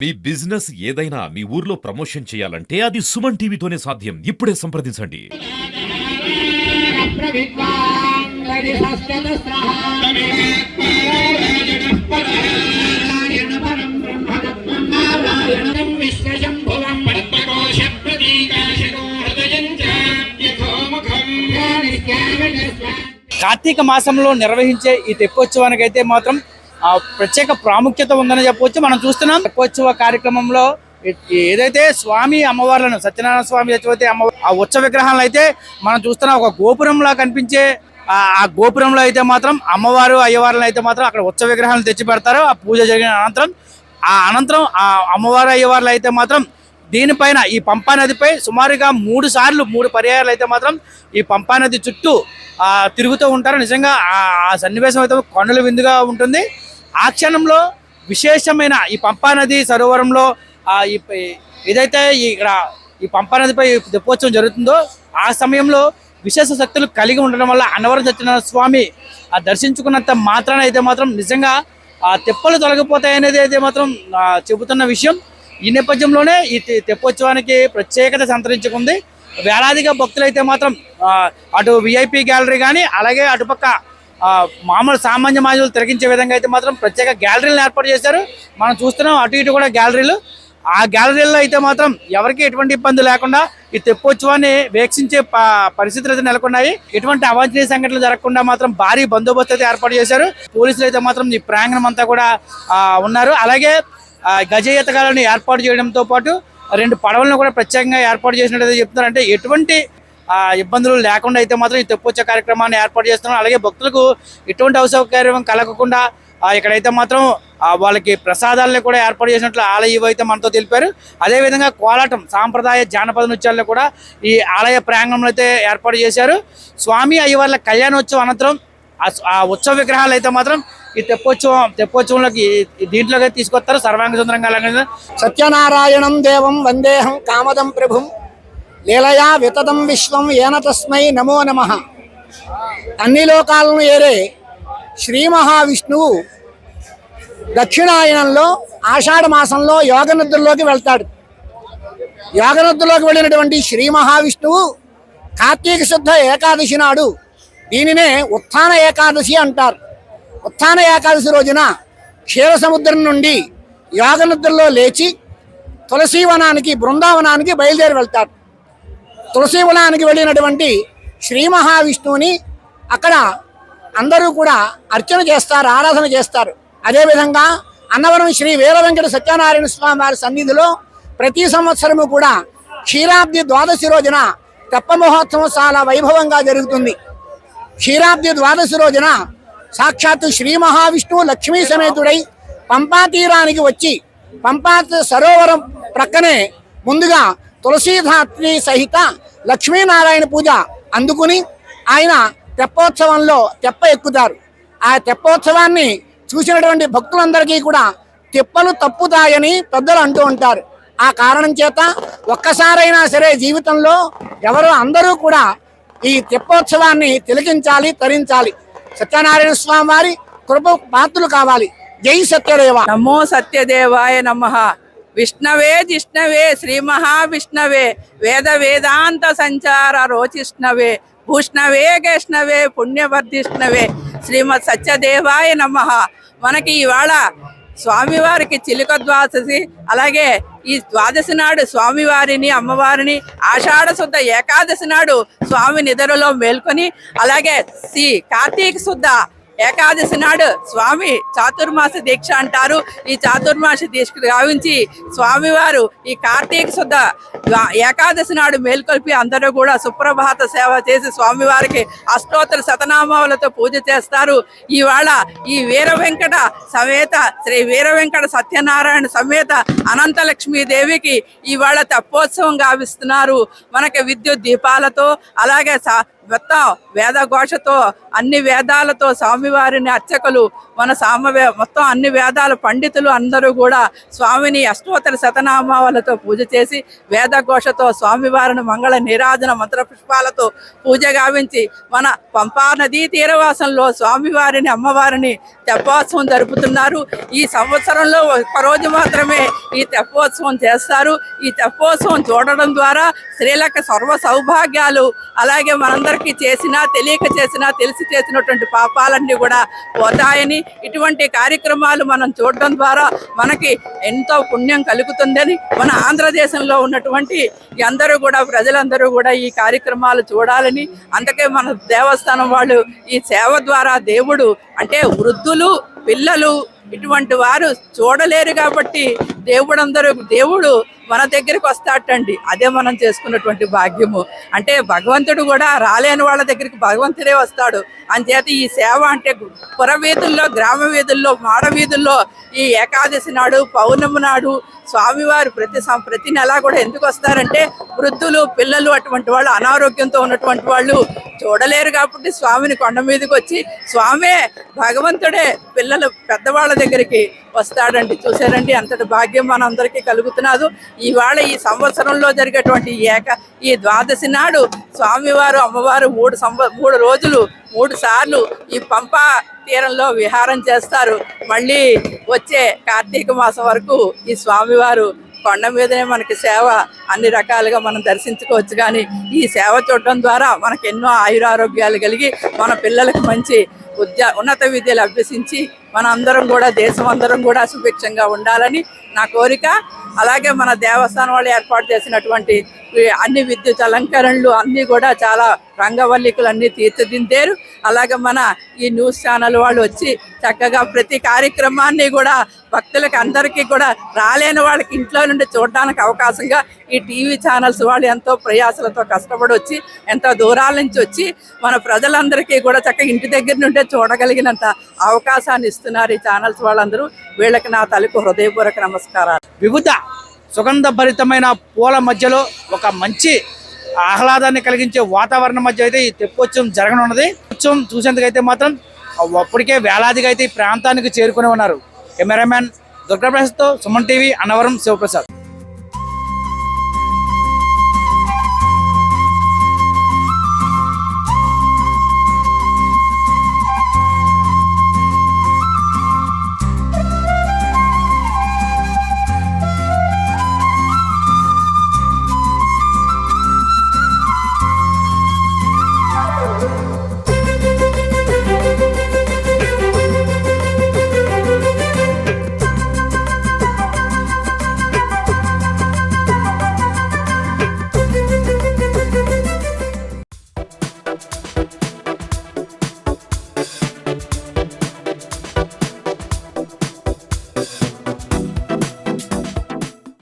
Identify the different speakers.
Speaker 1: మీ business ఏదైనా మీ ఊర్లో promotion చేయాలంటే అది సుమన్ టీవీతోనే సాధ్యం. ఇప్పుడే సంప్రదించండి.
Speaker 2: కార్తీక మాసంలో నిర్వహించే ఈ తెప్పోత్సవానికి అయితే మాత్రం ప్రత్యేక ప్రాముఖ్యత ఉందని చెప్పవచ్చు మనం చూస్తున్నాం తెప్పోత్సవ కార్యక్రమంలో ఏదైతే స్వామి అమ్మవార్లను సత్యనారాయణ స్వామి చచ్చిపోతే అమ్మ ఆ ఉత్సవ విగ్రహాలను అయితే మనం చూస్తున్నాం ఒక గోపురంలా కనిపించే ఆ గోపురంలో అయితే మాత్రం అమ్మవారు అయ్యవార్లను అయితే మాత్రం అక్కడ ఉత్సవ విగ్రహాలను తెచ్చి పెడతారు. ఆ పూజ జరిగిన అనంతరం ఆ అనంతరం ఆ అమ్మవారు అయ్యవార్లు అయితే మాత్రం దీనిపైన ఈ పంపా నదిపై సుమారుగా మూడు సార్లు మూడు పర్యాయాలు అయితే మాత్రం ఈ పంపా నది చుట్టూ తిరుగుతూ ఉంటారు. నిజంగా ఆ- ఆ సన్నివేశం అయితే కొండల విందుగా ఉంటుంది. ఆ క్షణంలో విశేషమైన ఈ పంపా నది సరోవరంలో ఏదైతే ఇక్కడ ఈ పంపా నదిపై తెప్పోత్సవం జరుగుతుందో ఆ సమయంలో విశేష శక్తులు కలిగి ఉండడం వల్ల అన్నవరం సత్యనారాయణ స్వామి ఆ దర్శించుకున్నంత మాత్రాన అయితే మాత్రం నిజంగా ఆ తెప్పలు తొలగిపోతాయనేది అయితే మాత్రం చెబుతున్న విషయం. ఈ నేపథ్యంలోనే ఈ తెప్పోత్సవానికి ప్రత్యేకత సంతరించుకుంది. వేలాదిగా భక్తులైతే మాత్రం అటు విఐపి గ్యాలరీ కానీ అలాగే అటుపక్క మామూలు సామాన్య మాజులు తిరగించే విధంగా అయితే మాత్రం ప్రత్యేక గ్యాలరీలను ఏర్పాటు చేశారు. మనం చూస్తున్నాం అటు ఇటు కూడా గ్యాలరీలు. ఆ గ్యాలరీల్లో అయితే మాత్రం ఎవరికి ఎటువంటి ఇబ్బంది లేకుండా ఈ తెప్పోత్సవాన్ని వీక్షించే ప- పరిస్థితులు అయితే నెలకొన్నాయి. ఎటువంటి అవాంఛనీయ సంఘటనలు జరగకుండా మాత్రం భారీ బందోబస్తు అయితే ఏర్పాటు చేశారు. పోలీసులు అయితే మాత్రం ఈ ప్రాంగణం అంతా కూడా ఉన్నారు. అలాగే ఆ, గజ ఏర్పాటు చేయడంతో పాటు రెండు పడవలను కూడా ప్రత్యేకంగా ఏర్పాటు చేసినట్టు చెప్తున్నారు అంటే ఎటువంటి ఆ, ఇబ్బందులు లేకుండా అయితే మాత్రం ఈ తెప్పొచ్చే కార్యక్రమాన్ని ఏర్పాటు చేస్తున్నారు. అలాగే భక్తులకు ఎటువంటి అవసౌకర్యం కలగకుండా ఇక్కడైతే మాత్రం వాళ్ళకి ప్రసాదాలను కూడా ఏర్పాటు చేసినట్లు ఆలయ అయితే మనతో తెలిపారు. అదేవిధంగా కోలాటం సాంప్రదాయ జానపద నృత్యాలను కూడా ఈ ఆలయ ప్రాంగణంలో అయితే ఏర్పాటు చేశారు. స్వామి అయ్యవార్ల కళ్యాణోత్సవం అనంతరం ఆ ఆ ఉత్సవ విగ్రహాలు అయితే మాత్రం ఈ తెప్పోత్సవం తెప్పోత్సవంలోకి దీంట్లోకి తీసుకొస్తారు. సర్వాంగ సుందరంగా
Speaker 3: సత్యనారాయణం దేవం వందేహం కామదం ప్రభుం. లీలయా వితదం విశ్వం ఏన తస్మై నమో నమ. అన్ని లోకాలను ఏరే శ్రీ మహావిష్ణువు దక్షిణాయనంలో ఆషాఢ మాసంలో యోగనిద్రలోకి వెళ్తాడు. యోగనిద్రలోకి వెళ్ళినటువంటి శ్రీ మహావిష్ణువు కార్తీక శుద్ధ ఏకాదశి నాడు దీనినే ఉత్థాన ఏకాదశి అంటారు. ఉత్థాన ఏకాదశి రోజున క్షీర సముద్రం నుండి యోగనిద్రలో లేచి తులసీవనానికి బృందావనానికి బయలుదేరి వెళ్తారు. తులసీవనానికి వెళ్ళినటువంటి శ్రీ మహావిష్ణువుని అక్కడ అందరూ కూడా అర్చన చేస్తారు ఆరాధన చేస్తారు. అదేవిధంగా అన్నవరం శ్రీ వీరవెంకట సత్యనారాయణ స్వామి వారి సన్నిధిలో ప్రతి సంవత్సరము కూడా క్షీరాబ్ది ద్వాదశి రోజున తెప్ప మహోత్సవం చాలా వైభవంగా జరుగుతుంది. క్షీరాబ్ది ద్వాదశి రోజున సాక్షాత్తు శ్రీ మహావిష్ణువు లక్ష్మీ సమేతుడై పంపా తీరానికి వచ్చి పంపా సరోవరం ప్రక్కనే ముందుగా తులసీధాత్రి సహిత లక్ష్మీనారాయణ పూజ అందుకుని ఆయన తెప్పోత్సవంలో తెప్ప ఎక్కుతారు. ఆ తెప్పోత్సవాన్ని చూసినటువంటి భక్తులందరికీ కూడా తెప్పలు తప్పుతాయని పెద్దలు అంటూ ఉంటారు. ఆ కారణం చేత ఒక్కసారైనా సరే జీవితంలో ఎవరు అందరూ కూడా ఈ తెప్పోత్సవాన్ని తిలకించాలి తరించాలి. సత్యనారాయణ స్వామి వారి కృప పాత్రలు కావాలి. జై సత్యదేవ.
Speaker 4: నమో సత్యదేవాయ నమ. విష్ణవే జిష్ణవే శ్రీ మహావిష్ణవే. వేద వేదాంత సంచార రోచిష్ణవే భూష్ణవే గైష్ణవే పుణ్యవర్ధిష్ణవే. శ్రీమద్ సత్యదేవాయ నమ. మనకి ఇవాళ స్వామివారికి చిలుక ద్వాదశి అలాగే ఈ ద్వాదశి నాడు స్వామివారిని అమ్మవారిని ఆషాఢ శుద్ధ ఏకాదశి నాడు స్వామి నిద్రలో మేల్కొని అలాగే శ్రీ కార్తీక శుద్ధ ఏకాదశి నాడు స్వామి చాతుర్మాస దీక్ష అంటారు. ఈ చాతుర్మాస దీక్ష గావించి స్వామివారు ఈ కార్తీక శుద్ధ ఏకాదశి నాడు మేల్కొల్పి అందరూ కూడా సుప్రభాత సేవ చేసి స్వామివారికి అష్టోత్తర శతనామాలతో పూజ చేస్తారు. ఇవాళ ఈ వీర వెంకట సమేత శ్రీ వీర వెంకట సత్యనారాయణ సమేత అనంతలక్ష్మీ దేవికి ఇవాళ తెప్పోత్సవం గావిస్తున్నారు. మనకి విద్యుత్ దీపాలతో అలాగే సా- మొత్తం వేద ఘోషతో అన్ని వేదాలతో స్వామివారిని అర్చకులు మన సామవే మొత్తం అన్ని వేదాల పండితులు అందరూ కూడా స్వామిని అష్టోత్తర శతనామాలతో పూజ చేసి వేద ఘోషతో స్వామివారిని మంగళ నీరాజన మంత్ర పుష్పాలతో పూజ గావించి మన పంపా నదీ తీరవాసంలో స్వామివారిని అమ్మవారిని తెప్పోత్సవం జరుపుతున్నారు. ఈ సంవత్సరంలో ఒక్క రోజు మాత్రమే ఈ తెప్పోత్సవం చేస్తారు. ఈ తెప్పోత్సవం చూడడం ద్వారా స్త్రీలకు సర్వ సౌభాగ్యాలు. అలాగే మనందరికీ చేసినా తెలియక చేసినా తెలిసి చేసినటువంటి పాపాలన్నీ కూడా పోతాయని ఇటువంటి కార్యక్రమాలు మనం చూడడం ద్వారా మనకి ఎంతో పుణ్యం కలుగుతుందని మన ఆంధ్రదేశంలో ఉన్నటువంటి అందరూ కూడా ప్రజలందరూ కూడా ఈ కార్యక్రమాలు చూడాలని అందుకే మన దేవస్థానం వాళ్ళు ఈ సేవ ద్వారా దేవుడు అంటే వృద్ధులు పిల్లలు ఇటువంటి వారు చూడలేరు కాబట్టి దేవుడు అందరూ దేవుడు మన దగ్గరికి వస్తాటండి అదే మనం చేసుకున్నటువంటి భాగ్యము. అంటే భగవంతుడు కూడా రాలేని వాళ్ళ దగ్గరికి భగవంతుడే వస్తాడు. అంచేత ఈ సేవ అంటే పుర వీధుల్లో గ్రామ వీధుల్లో మాడ వీధుల్లో ఈ ఏకాదశి నాడు పౌర్ణమి నాడు స్వామివారు ప్రతి ప్రతి నెల కూడా ఎందుకు వస్తారంటే వృద్ధులు పిల్లలు అటువంటి వాళ్ళు అనారోగ్యంతో ఉన్నటువంటి వాళ్ళు చూడలేరు కాబట్టి స్వామిని కొండ మీదకి వచ్చి స్వామే భగవంతుడే పిల్లలు పెద్దవాళ్ళ దగ్గరికి వస్తాడండి. చూసారండి అంతటి భాగ్యం మనందరికీ కలుగుతున్నది. ఇవాళ ఈ సంవత్సరంలో జరిగేటువంటి ఏక ఈ ద్వాదశి నాడు స్వామివారు అమ్మవారు మూడు సంవ మూడు రోజులు మూడు సార్లు ఈ పంపా తీరంలో విహారం చేస్తారు. మళ్ళీ వచ్చే కార్తీక మాసం వరకు ఈ స్వామివారు కొండ మీదనే మనకి సేవ అన్ని రకాలుగా మనం దర్శించుకోవచ్చు. కానీ ఈ సేవ చూడడం ద్వారా మనకు ఎన్నో ఆయురారోగ్యాలు కలిగి మన పిల్లలకు మంచి ఉద్య ఉన్నత విద్యలు అభ్యసించి మన అందరం కూడా దేశం అందరం కూడా సుభిక్షంగా ఉండాలని నా కోరిక. అలాగే మన దేవస్థానం వాళ్ళు ఏర్పాటు చేసినటువంటి అన్ని విద్యుత్ అలంకరణలు అన్నీ కూడా చాలా రంగవల్లికలు అన్నీ తీర్చిదిద్దారు. అలాగే మన ఈ న్యూస్ ఛానల్ వాళ్ళు వచ్చి చక్కగా ప్రతి కార్యక్రమాన్ని కూడా భక్తులకు అందరికీ కూడా రాలేని వాళ్ళకి ఇంట్లో నుండి చూడడానికి అవకాశంగా ఈ టీవీ ఛానల్స్ వాళ్ళు ఎంతో ప్రయాసలతో కష్టపడి వచ్చి ఎంతో దూరాల నుంచి వచ్చి మన ప్రజలందరికీ కూడా చక్కగా ఇంటి దగ్గర నుండే చూడగలిగినంత అవకాశాన్ని ఇస్తున్నారు. ఈ ఛానల్స్ వాళ్ళందరూ. వీళ్ళకి నా తలకు హృదయపూర్వక నమస్కారాలు.
Speaker 2: వివిధ సుగంధ భరితమైన పూల మధ్యలో ఒక మంచి ఆహ్లాదాన్ని కలిగించే వాతావరణం మధ్య అయితే ఈ తెప్పోత్సవం జరగనున్నది. ఉత్సవం చూసేందుకైతే మాత్రం అప్పటికే వేలాదిగా అయితే ఈ ప్రాంతానికి చేరుకుని ఉన్నారు. కెమెరామ్యాన్ దుర్గాప్రసాద్తో సుమన్ టీవీ అన్నవరం శివప్రసాద్.